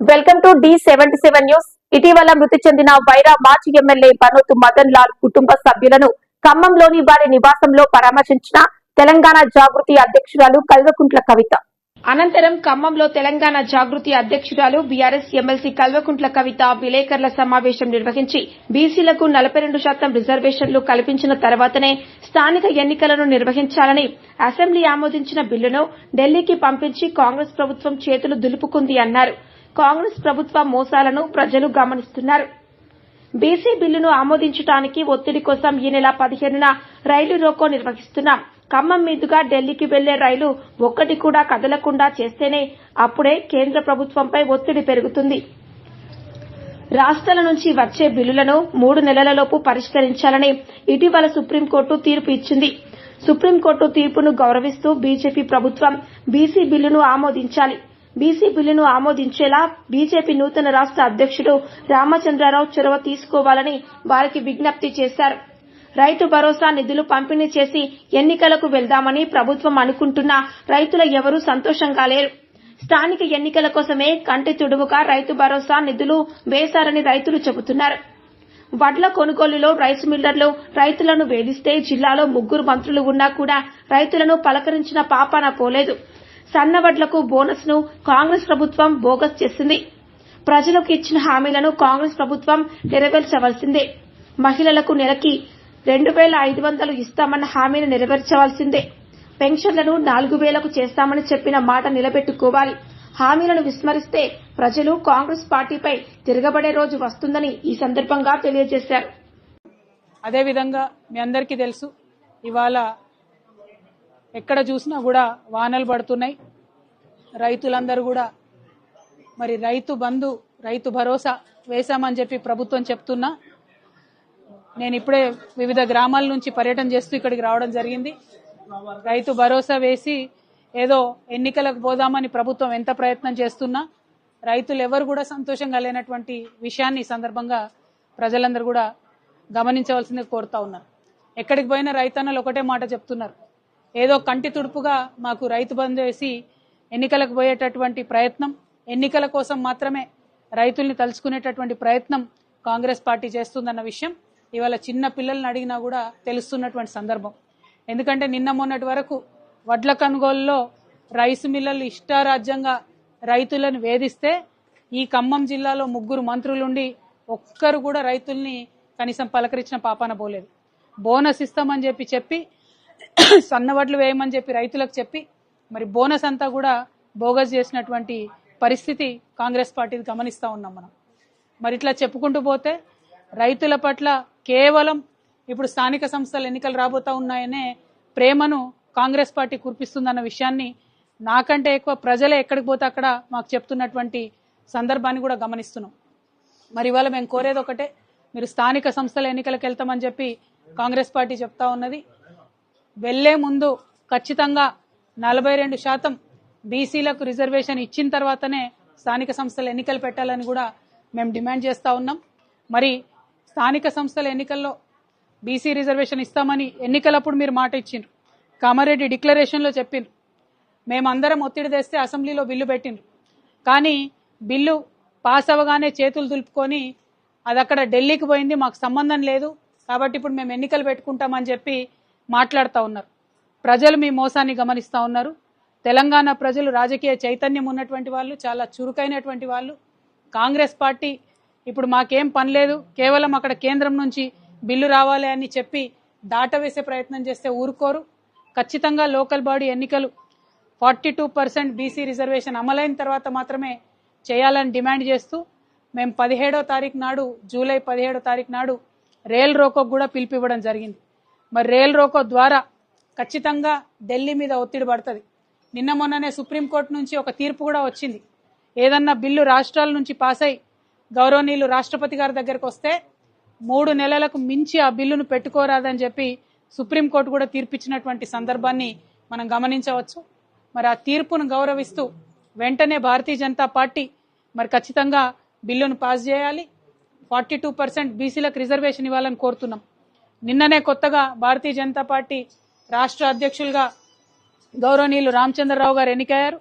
Welcome to the seventy seven news ఇటీవల మృతి చెందిన వైరా మాజీ ఎమ్మెల్యే పనోతు మదన్ లాల్ కుటుంబ సభ్యులను ఖమ్మంలోని వారి నివాసంలో పరామర్శించిన తెలంగాణ జాగృతి అధ్యక్షురాలు కల్వకుంట్ల కవిత. అనంతరం ఖమ్మంలో తెలంగాణ జాగృతి అధ్యక్షురాలు బీఆర్ఎస్ ఎమ్మెల్సీ కల్వకుంట్ల కవిత విలేకరుల సమావేశం నిర్వహించి బీసీలకు నలభై రెండు శాతం రిజర్వేషన్లు కల్పించిన తర్వాతనే స్థానిక ఎన్నికలను నిర్వహించాలని అసెంబ్లీ ఆమోదించిన బిల్లును ఢిల్లీకి పంపించి కాంగ్రెస్ ప్రభుత్వం చేతులు దులుపుకుంది అన్నారు. కాంగ్రెస్ ప్రభుత్వ మోసాలను ప్రజలు గమనిస్తున్నారు. బీసీ బిల్లును ఆమోదించడానికి ఒత్తిడి కోసం ఈ నెల పదిహేనున రైలు రోకో నిర్వహిస్తున్నాం. ఖమ్మం మీదుగా ఢిల్లీకి వెళ్ళే రైలు ఒక్కటి కూడా కదలకుండా చేస్తేనే అప్పుడే కేంద్ర ప్రభుత్వంపై ఒత్తిడి పెరుగుతుంది. రాష్ట్రాల నుంచి వచ్చే బిల్లులను మూడు నెలలలోపు పరిష్కరించాలని ఇటీవల సుప్రీంకోర్టు తీర్పు ఇచ్చింది. సుప్రీంకోర్టు తీర్పును గౌరవిస్తూ బీజేపీ ప్రభుత్వం బీసీ బిల్లును ఆమోదించాలి. బీసీ బిల్లును ఆమోదించేలా బీజేపీ నూతన రాష్ట్ర అధ్యక్షుడు రామచంద్రరావు చొరవ తీసుకోవాలని వారికి విజ్ఞప్తి చేశారు. రైతు భరోసా నిధులు పంపిణీ చేసి ఎన్నికలకు వెళ్దామని ప్రభుత్వం అనుకుంటున్నా రైతులు ఎవరూ సంతోషంగా లేరు. స్థానిక ఎన్నికల కోసమే కంటి తుడువుగా రైతు భరోసా నిధులు వేశారని రైతులు చెబుతున్నారు. వడ్ల కొనుగోలులో రైస్ మిల్లర్లు రైతులను వేధిస్తే జిల్లాలో ముగ్గురు మంత్రులు ఉన్నా కూడా రైతులను పలకరించిన పాపాన పోలేదు. సన్న వడ్లకు బోనస్ను కాంగ్రెస్ ప్రభుత్వం బోగస్ చేసింది. ప్రజలకు ఇచ్చిన హామీలను కాంగ్రెస్ ప్రభుత్వం నెరవేర్చవలసిందే. మహిళలకు నెలకి రెండు వేల ఐదు వందలు ఇస్తామన్న హామీని నెరవేర్చవలసిందే. పెన్షన్లను నాలుగు వేలకు చేస్తామని చెప్పిన మాట నిలబెట్టుకోవాలి. హామీలను విస్మరిస్తే ప్రజలు కాంగ్రెస్ పార్టీపై తిరగబడే రోజు వస్తుందని ఈ సందర్భంగా తెలియజేశారు. అదేవిధంగా మీ అందరికీ తెలుసు ఇవాళ ఎక్కడ చూసినా కూడా వానలు పడుతున్నాయి. రైతులందరూ కూడా మరి రైతు బంధు రైతు భరోసా వేశామని చెప్పి ప్రభుత్వం చెప్తున్నా. నేను ఇప్పుడే వివిధ గ్రామాల నుంచి పర్యటన చేస్తూ ఇక్కడికి రావడం జరిగింది. రైతు భరోసా వేసి ఏదో ఎన్నికలకు పోదామని ప్రభుత్వం ఎంత ప్రయత్నం చేస్తున్నా రైతులు ఎవరు కూడా సంతోషంగా లేనటువంటి విషయాన్ని సందర్భంగా ప్రజలందరూ కూడా గమనించవలసింది కోరుతా ఉన్నారు ఎక్కడికి పోయినా రైతన్నలు ఒకటే మాట చెప్తున్నారు. ఏదో కంటి తుడుపుగా మాకు రైతు బంధు వేసి ఎన్నికలకు పోయేటటువంటి ప్రయత్నం ఎన్నికల కోసం మాత్రమే రైతుల్ని తలుచుకునేటటువంటి ప్రయత్నం కాంగ్రెస్ పార్టీ చేస్తుందన్న విషయం ఇవాళ చిన్న పిల్లల్ని అడిగినా కూడా తెలుస్తున్నటువంటి సందర్భం. ఎందుకంటే నిన్న మొన్నటి వరకు వడ్ల కొనుగోలులో రైసు మిల్లలు ఇష్టారాజ్యంగా రైతులను వేధిస్తే ఈ ఖమ్మం జిల్లాలో ముగ్గురు మంత్రులుండి ఒక్కరు కూడా రైతుల్ని కనీసం పలకరించిన పాపాన పోలేదు. బోనస్ ఇస్తామని చెప్పి చెప్పి సన్నవడ్లు వేయమని చెప్పి రైతులకు చెప్పి మరి బోనస్ అంతా కూడా బోగస్ చేసినటువంటి పరిస్థితి కాంగ్రెస్ పార్టీది గమనిస్తూ ఉన్నాం మనం. మరి ఇట్లా చెప్పుకుంటూ పోతే రైతుల పట్ల కేవలం ఇప్పుడు స్థానిక సంస్థల ఎన్నికలు రాబోతా ఉన్నాయనే ప్రేమను కాంగ్రెస్ పార్టీ కురిపిస్తుందన్న విషయాన్ని నాకంటే ఎక్కువ ప్రజలే ఎక్కడికి పోతే అక్కడ మాకు చెప్తున్నటువంటి సందర్భాన్ని కూడా గమనిస్తున్నాం. మరి ఇవాళ మేము కోరేది ఒకటే మీరు స్థానిక సంస్థల ఎన్నికలకు వెళ్తామని చెప్పి కాంగ్రెస్ పార్టీ చెప్తా ఉన్నది. వెళ్ళే ముందు ఖచ్చితంగా నలభై రెండు శాతం బీసీలకు రిజర్వేషన్ ఇచ్చిన తర్వాతనే స్థానిక సంస్థల ఎన్నికలు పెట్టాలని కూడా మేము డిమాండ్ చేస్తూ ఉన్నాం. మరి స్థానిక సంస్థల ఎన్నికల్లో బీసీ రిజర్వేషన్ ఇస్తామని ఎన్నికలప్పుడు మీరు మాట ఇచ్చిండ్రు. కామారెడ్డి డిక్లరేషన్లో చెప్పిండ్రు. మేమందరం ఒత్తిడి తెస్తే అసెంబ్లీలో బిల్లు పెట్టిండ్రు. కానీ బిల్లు పాస్ అవ్వగానే చేతులు దులుపుకొని అది అక్కడ ఢిల్లీకి పోయింది మాకు సంబంధం లేదు కాబట్టి ఇప్పుడు మేము ఎన్నికలు పెట్టుకుంటామని చెప్పి మాట్లాడుతూ ఉన్నారు. ప్రజలు మీ మోసాన్ని గమనిస్తూ ఉన్నారు. తెలంగాణ ప్రజలు రాజకీయ చైతన్యం ఉన్నటువంటి వాళ్ళు చాలా చురుకైనటువంటి వాళ్ళు. కాంగ్రెస్ పార్టీ ఇప్పుడు మాకేం పని లేదు కేవలం అక్కడ కేంద్రం నుంచి బిల్లు రావాలి అని చెప్పి దాటవేసే ప్రయత్నం చేస్తే ఊరుకోరు. ఖచ్చితంగా లోకల్ బాడీ ఎన్నికలు forty two percent BC reservation అమలైన తర్వాత మాత్రమే చేయాలని డిమాండ్ చేస్తూ మేము పదిహేడో తారీఖు నాడు జూలై పదిహేడో తారీఖు నాడు రేల్ రోకోకు కూడా పిలిపివ్వడం జరిగింది. మరి రేల్ రోకో ద్వారా ఖచ్చితంగా ఢిల్లీ మీద ఒత్తిడి పడుతుంది. నిన్న మొన్ననే సుప్రీంకోర్టు నుంచి ఒక తీర్పు కూడా వచ్చింది. ఏదన్నా బిల్లు రాష్ట్రాల నుంచి పాస్ అయి గౌరవనీయులు రాష్ట్రపతి గారి దగ్గరకు వస్తే మూడు నెలలకు మించి ఆ బిల్లును పెట్టుకోరాదని చెప్పి సుప్రీంకోర్టు కూడా తీర్పిచ్చినటువంటి సందర్భాన్ని మనం గమనించవచ్చు. మరి ఆ తీర్పును గౌరవిస్తూ వెంటనే భారతీయ జనతా పార్టీ మరి ఖచ్చితంగా బిల్లును పాస్ చేయాలి. ఫార్టీ టూ పర్సెంట్ బీసీలకు రిజర్వేషన్ ఇవ్వాలని కోరుతున్నాం. నిన్ననే కొత్తగా భారతీయ జనతా పార్టీ రాష్ట్ర అధ్యక్షులుగా గౌరవనీయులు రామచంద్రరావు గారు ఎన్నికయ్యారు.